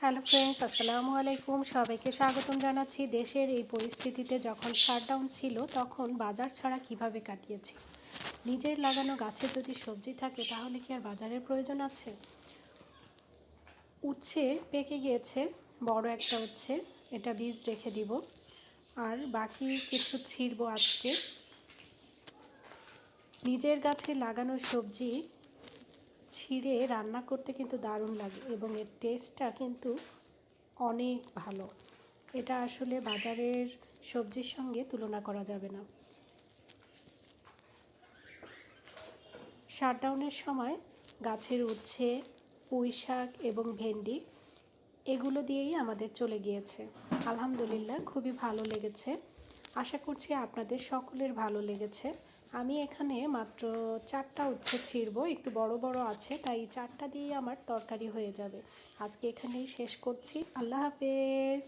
Hello friends, আসসালামু আলাইকুম। সবাইকে স্বাগতম জানাচ্ছি। দেশের এই পরিস্থিতিতে যখন শাটডাউন ছিল, তখন বাজার ছাড়া কীভাবে কাটিয়েছি? নিজের লাগানো গাছে যদি সবজি থাকে, তাহলে কি আর বাজারের প্রয়োজন আছে? উচ্ছে পেকে গিয়েছে, বড় একটা উচ্ছে। এটা বীজ রেখে দিব। আর বাকি কিছু ছিঁড়বো আজকে। নিজের গাছে লাগানো সবজি ছিঁড়ে রান্না করতে কিন্তু দারুণ লাগে এবং এর টেস্টটা কিন্তু অনেক ভালো। এটা আসলে বাজারের সবজির সঙ্গে তুলনা করা যাবে না। শাটডাউনের সময় গাছের উচ্ছে, পুঁই শাক এবং ভেন্ডি এগুলো দিয়েই আমাদের চলে গিয়েছে। আলহামদুলিল্লাহ, খুবই ভালো লেগেছে। আশা করছি আপনাদের সকলের ভালো লেগেছে। আমি এখানে মাত্র চারটা উচ্ছে ছিঁড়ব, একটু বড় বড় আছে, তাই চারটা দিয়ে আমার তরকারি হয়ে যাবে। আজকে এখানেই শেষ করছি। আল্লাহ হাফেজ।